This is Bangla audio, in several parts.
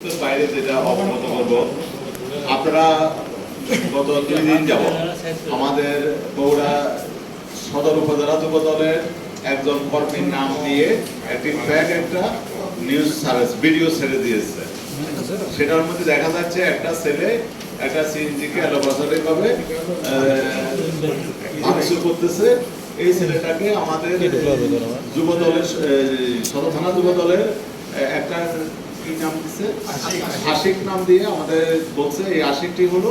বাইরে যেটা অবগত করব, আপনারা গত দুই দিন যাব আমাদের বগুড়া সদর উপজেলা যুব একজন কর্মীর নাম দিয়ে একটি ফ্যাক একটা নিউজ সার্ভিস ভিডিও ছেড়ে দিয়েছে। সেটার মধ্যে দেখা যাচ্ছে একটা ছেলে একটা সিএনজিকে অ্যালোপাসারিক ভাবে ভাঙচুর করতেছে। এই ছেলেটাকে আমাদের যুব দলের সদর থানা যুব দলের একটা কি নাম দিচ্ছে আশিক নাম দিয়ে আমাদের বলছে এই আশিকটি হলো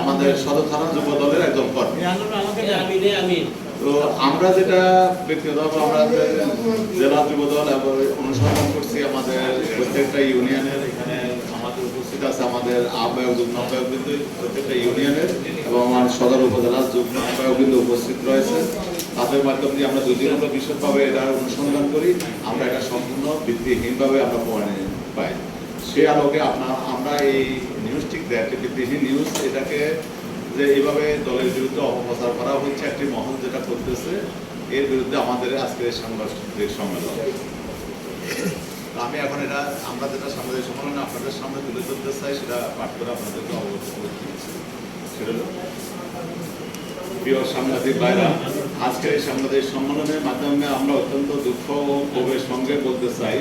আমাদের সদর থানা যুব দলের একজন কর্মী। তো আমরা যেটা ব্যক্তিগত আমরা জেলা যুব দল এবং অনুসন্ধান করছি আমাদের প্রত্যেকটা ইউনিয়নের এখানে আমাদের উপস্থিত আছে আমাদের আহ্বায়ক যুগ্ম আহ্বায়ক কিন্তু প্রত্যেকটা ইউনিয়নের এবং আমার সদর উপজেলার যুগ্ম আহ্বায়ক কিন্তু উপস্থিত রয়েছে। তাদের মাধ্যম দিয়ে আমরা যদি আমরা বিশদভাবে এটা অনুসন্ধান করি। আমরা এটা সম্পূর্ণ ভিত্তিহীনভাবে আমরা প্রমাণ পাই সে আলোকে আপনার আমরা এই নিউজটি দেখে ভিত্তিহীন নিউজ এটাকে যে এইভাবে দলের বিরুদ্ধে অপপ্রচার করা হচ্ছে, একটি মহল যেটা করতেছে, এর বিরুদ্ধে আমাদের আজকের সাংবাদিক সম্মেলন। আমি এখন এটা আমরা যেটা সাংবাদিক সম্মেলনে আপনাদের সামনে তুলে ধরতে চাই, সেটা পাঠ করে আপনাদেরকে অবগত করে দিচ্ছি। সেটা প্রিয় সাংবাদিক ভাইরা আজকের এই সাংবাদিক সম্মেলনের মাধ্যমে আমরা অত্যন্ত দুঃখ ও ক্ষোভের সঙ্গে বলতে চাই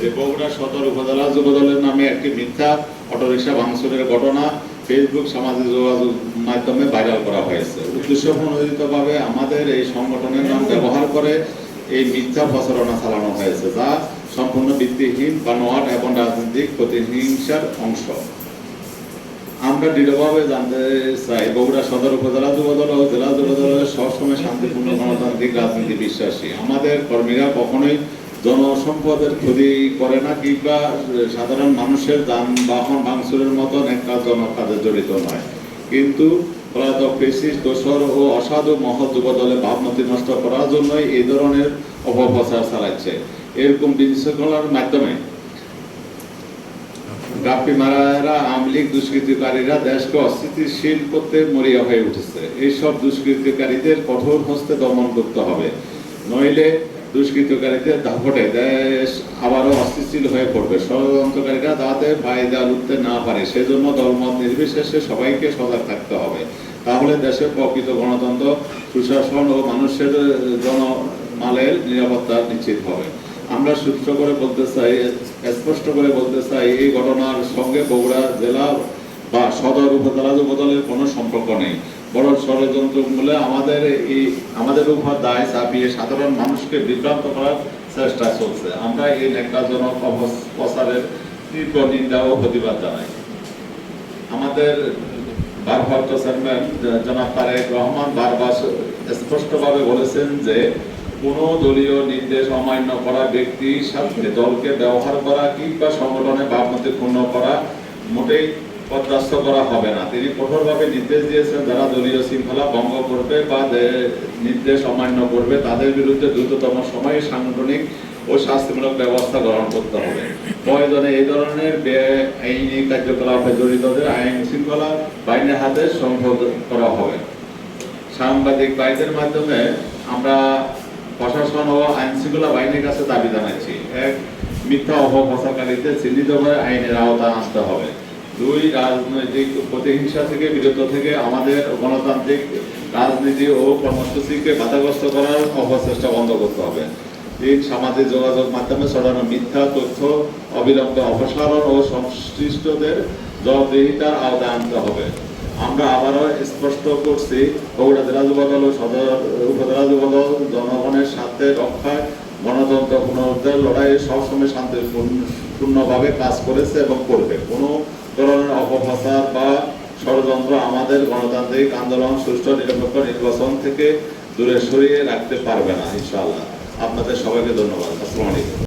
যে বগুড়া সদর উপজেলা যুবদলের নামে একটি মিথ্যা অটোরিকশা ভাঙচুরের ঘটনা ফেসবুক সামাজিক যোগাযোগ মাধ্যমে ভাইরাল করা হয়েছে। উদ্দেশ্য প্রণোদিতভাবে আমাদের এই সংগঠনের নাম ব্যবহার করে এই মিথ্যা প্রচারণা চালানো হয়েছে, যা সম্পূর্ণ ভিত্তিহীন বানোয়াট এবং রাজনৈতিক প্রতিহিংসার অংশ। আমরা দৃঢ়ভাবে জানতে চাই, বগুড়া সদর উপজেলা, যুবদল ও জেলা যুবদলের সবসময় শান্তিপূর্ণ গণতান্ত্রিক রাজনীতি বিশ্বাসী। আমাদের কর্মীরা কখনোই জনসম্পদের ক্ষতি করে না, কিংবা সাধারণ মানুষের যানবাহন ভাঙচুরের মতো নেকাজনক কাজে জড়িত নয়। কিন্তু পলাতক ফেসিস দোসর ও অসাধু মহৎ যুব দলের ভাবমূর্তি নষ্ট করার জন্যই এই ধরনের অপপ্রচার চালাচ্ছে। এরকম বিশৃঙ্খলার মাধ্যমে গাপ্পি মারারা আমলিক দুষ্কৃতিকারীরা দেশকে অস্থিতিশীল করতে মরিয়া হয়ে উঠেছে। এইসব দুষ্কৃতিকারীদের কঠোর হস্তে দমন করতে হবে। নইলে দুষ্কৃতকারীদের দাপটে দেশ আবারও অস্থিতিশীল হয়ে পড়বে। ষড়যন্ত্রকারীরা যাতে ফায়দা লুটতে না পারে। সেজন্য দলমত নির্বিশেষে সবাইকে সজাগ থাকতে হবে। তাহলে দেশে প্রকৃত গণতন্ত্র, সুশাসন ও মানুষের জনমালের নিরাপত্তা নিশ্চিত হবে। আমরা সূত্র করে বলতে চাই, স্পষ্ট করে বলতে চাই, এই ঘটনার সঙ্গে বগুড়া জেলা বা সদর উপজেলা যুবদলের কোনো সম্পর্ক নেই। বড় ষড়যন্ত্র মূলে আমাদের এই, আমাদের উপর দায় চাপিয়ে সাধারণ মানুষকে বিভ্রান্ত করার চেষ্টা চলছে। আমরা এই নেকাজনক অপপ্রচারের তীব্র নিন্দা ও প্রতিবাদ জানাই। আমাদের ভারপ্রাপ্ত চেয়ারম্যান, জনাব তারেক রহমান বারবার স্পষ্টভাবে বলেছেন যে কোনো দলীয় নির্দেশ অমান্য করা ব্যক্তির সাথে দলকে ব্যবহার করা কিংবা সংগঠনে ভাবমূর্তি পূর্ণ করা মোটেই বরদাস্ত করা হবে না। তিনি কঠোরভাবে নির্দেশ দিয়েছেন যারা দলীয় শৃঙ্খলা ভঙ্গ করবে বা নির্দেশ অমান্য করবে তাদের বিরুদ্ধে দ্রুততম সময়ে সাংগঠনিক ও শাস্তিমূলক ব্যবস্থা গ্রহণ করতে হবে। প্রয়োজনে এই ধরনের আইনি কার্যকলাপে জড়িতদের আইন শৃঙ্খলা বাহিনীর হাতে সংশোধন করা হবে। সাংবাদিক ভাইদের মাধ্যমে আমরা প্রশাসন ও আইন শৃঙ্খলা বাহিনীর কাছে দাবি জানাচ্ছি। এক মিথ্যা অপপ্রচারকারীদের চিহ্নিত করে আইনের আওতায় আনতে হবে। দুই, রাজনৈতিক প্রতিহিংসা থেকে বিরত থেকে আমাদের গণতান্ত্রিক রাজনীতি ও কর্মসূচিকে বাধাগ্রস্ত করার অপচেষ্টা বন্ধ করতে হবে। তিন, সামাজিক যোগাযোগ মাধ্যমে ছড়ানো মিথ্যা তথ্য, অবিলম্বে অপসারণ ও সংশ্লিষ্টদের জবাবদিহিতার আওতায় আনতে হবে। আমরা আবারও স্পষ্ট করছি বগুড়া জেলা যুবদল ও সদর উপজেলা যুবদল জনগণের স্বার্থে রক্ষায় গণতন্ত্র পুনরুদ্ধার লড়াইয়ে সবসময় শান্তিপূর্ণভাবে কাজ করেছে এবং করবে। কোনো ধরনের অপপ্রচার বা ষড়যন্ত্র আমাদের গণতান্ত্রিক আন্দোলন, সুষ্ঠু, নিরপেক্ষ নির্বাচন থেকে দূরে সরিয়ে রাখতে পারবে না, ইনশাআল্লাহ। আপনাদের সবাইকে ধন্যবাদ। আসসালামু আলাইকুম।